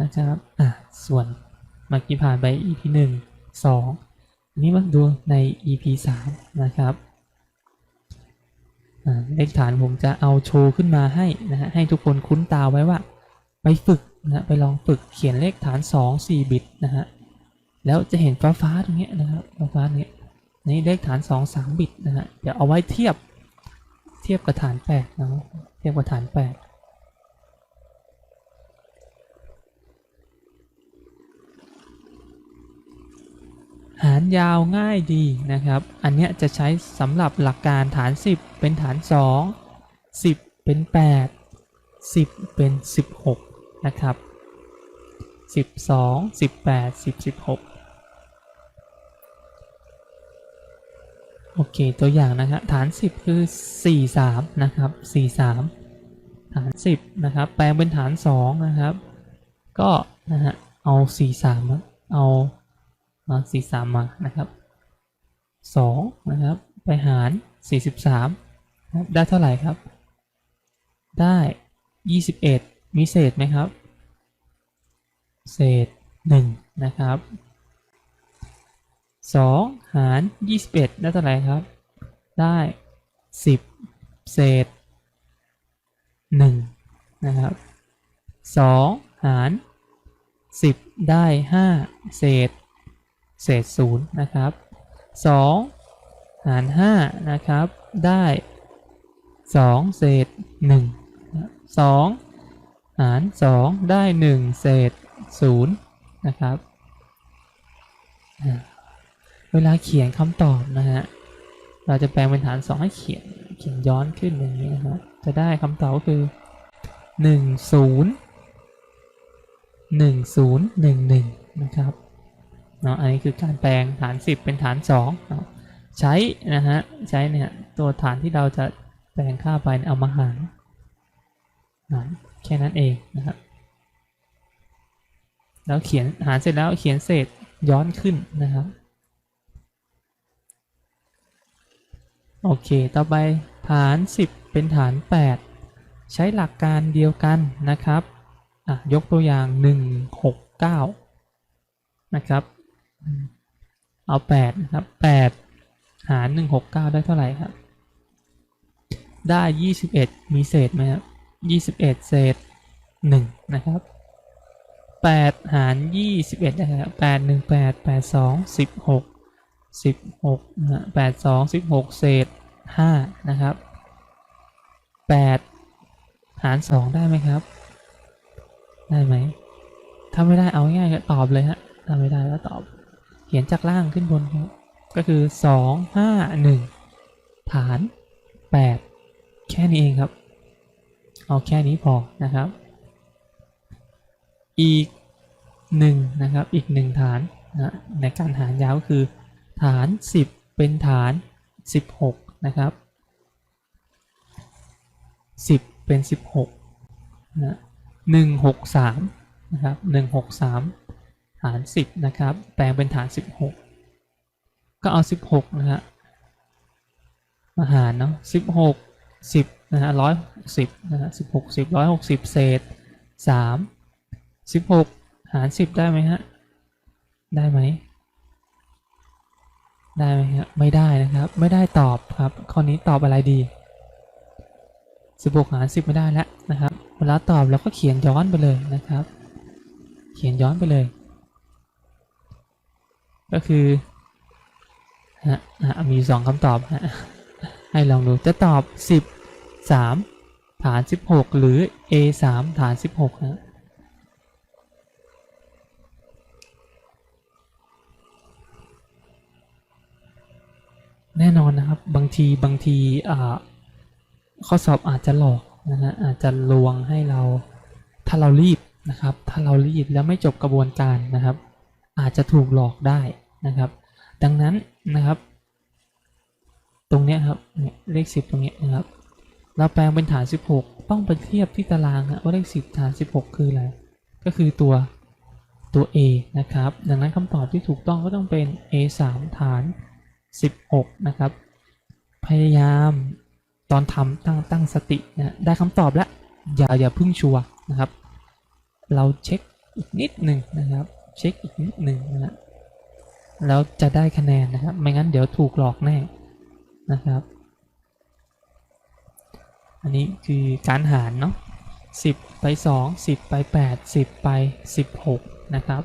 นะครับอะส่วนเมื่อกี้ผ่านไป EP หนึ่งสองอันนี้มาดูใน EP สามนะครับอ่าเลขฐานผมจะเอาโชว์ขึ้นมาให้นะฮะให้ทุกคนคุ้นตาไว้ว่า ไปฝึกนะไปลองฝึกเขียนเลขฐาน 2 4 บิตนะฮะแล้วจะเห็นฟ้าฟ้าตรงเนี้ยนะครับฟ้าฟ้าเนี้ยนี่เลขฐาน 2 3 บิตนะฮะเดี๋ยวเอาไว้เทียบเทียบกับฐาน8นะเทียบกับฐาน 8 หารยาวง่ายดีนะครับ อันเนี้ยจะใช้สำหรับหลักการฐาน 10 เป็นฐาน 2 10 เป็น 8 10 เป็น 16 นะครับ 12 18 10 16 โอเค ตัวอย่างนะครับฐาน 10 คือ 43 นะครับ 43 ฐาน 10 นะครับ แปลงเป็นฐาน 2 นะครับ ก็นะฮะเอา 43 เอา มา43มานะครับ2นะครับไปหาร43นะครับได้เท่าไหร่ครับ ได้21มีเศษไหมครับ เศษ1นะครับ2หาร21ได้เท่าไหร่ครับ ได้10เศษ1นะครับ2หาร10ได้5เศษ เศษ0นะครับ 2 หาร 5 นะครับ ได้ 2 เศษ 1 2 หาร 2 ได้ 1 เศษ0นะครับ เวลาเขียนคำตอบนะฮะ เราจะแปลงเป็นฐาน 2 ให้เขียน เขียนย้อนขึ้นอย่างนี้นะครับจะได้คำตอบก็คือ 1 0 1 0 1 1 นะครับ เนาะอันนี้คือการแปลงฐาน 10 เป็นฐาน2เนาะใช้นะฮะใช้เนี่ยตัวฐานที่เราจะแปลงค่าไปเเอามาหารหารแค่นั้นเองนะครับแล้วเขียนหารเสร็จแล้วเขียนเศษย้อนขึ้นนะครับโอเค ต่อไปฐาน 10 เป็นฐาน 8 ใช้หลักการเดียวกันนะครับอะยกตัวอย่าง 169 นะครับ เอา8นะครับ8หาร169ได้เท่าไหร่ครับ ได้21มีเศษไหมครับ21เศษ1นะครับ8หาร21ได้ครับ8 1 8 8 2 16 16นะฮะ8 2 16เศษ5นะครับ8หาร2ได้ไหมครับ ได้ไหมถ้าไม่ได้เอาง่ายๆก็ตอบเลยฮะถ้าไม่ได้ก็ตอบ ขียนจากล่างขึ้นบนครับก็คือ 2 5 1 ฐาน 8 แค่นี้เองครับ เอาแค่นี้พอนะครับ อีก 1 นะครับ อีก 1 ฐานนะในการหารยาวก็คือ ฐาน 10 เป็นฐาน 16 นะครับ 10 เป็น 16นะ163 นะครับ 163 ฐาน 10 นะครับ แปลงเป็นฐาน 16 ก็เอา 16 นะฮะ มาหารเนาะ16 10 นะฮะ160นะฮะ16 10 160เศษ3 16หาร10ได้ไหมฮะ ได้ไหม ได้ไหมครับไม่ได้นะครับ ไม่ได้ตอบครับ ข้อนี้ตอบอะไรดี16หาร10ไม่ได้แล้วนะครับ เวลาตอบเราก็เขียนย้อนไปเลยนะครับ เขียนย้อนไปเลย ก็คือฮะฮะมีสองคำตอบฮะให้ลองดูจะตอบ 10 3 ฐาน 16 หรือ a 3ฐาน 16ฮะแน่นอนนะครับบางทีบางทีข้อสอบอาจจะหลอกนะฮะอาจจะลวงให้เราถ้าเรารีบนะครับ ถ้าเรารีบแล้วไม่จบกระบวนการนะครับ อาจจะถูกหลอกได้ นะครับ ดังนั้นนะครับ ตรงเนี้ยครับเลข 10 ตรงเนี้ยนะครับ เราแปลงเป็นฐาน 16 ต้องไปเทียบที่ตารางว่าเลข 10 ฐาน 16 คืออะไรก็คือตัวตัว A นะครับ ดังนั้นคำตอบที่ถูกต้องก็ต้องเป็น A 3ฐาน 16 นะครับ พยายามตอนทำตั้งตั้งสตินะได้คำตอบแล้ว อย่าอย่าพึ่งชัวนะครับ เราเช็คอีกนิดหนึ่งนะครับ เช็คอีกนิดหนึ่งนะฮะ แล้วจะได้คะแนนนะครับ ไม่งั้นเดี๋ยวถูกหลอกแน่นะครับ อันนี้คือการหารเนาะ10 ไป 2 10 ไป 8 10 ไป 16 นะครับ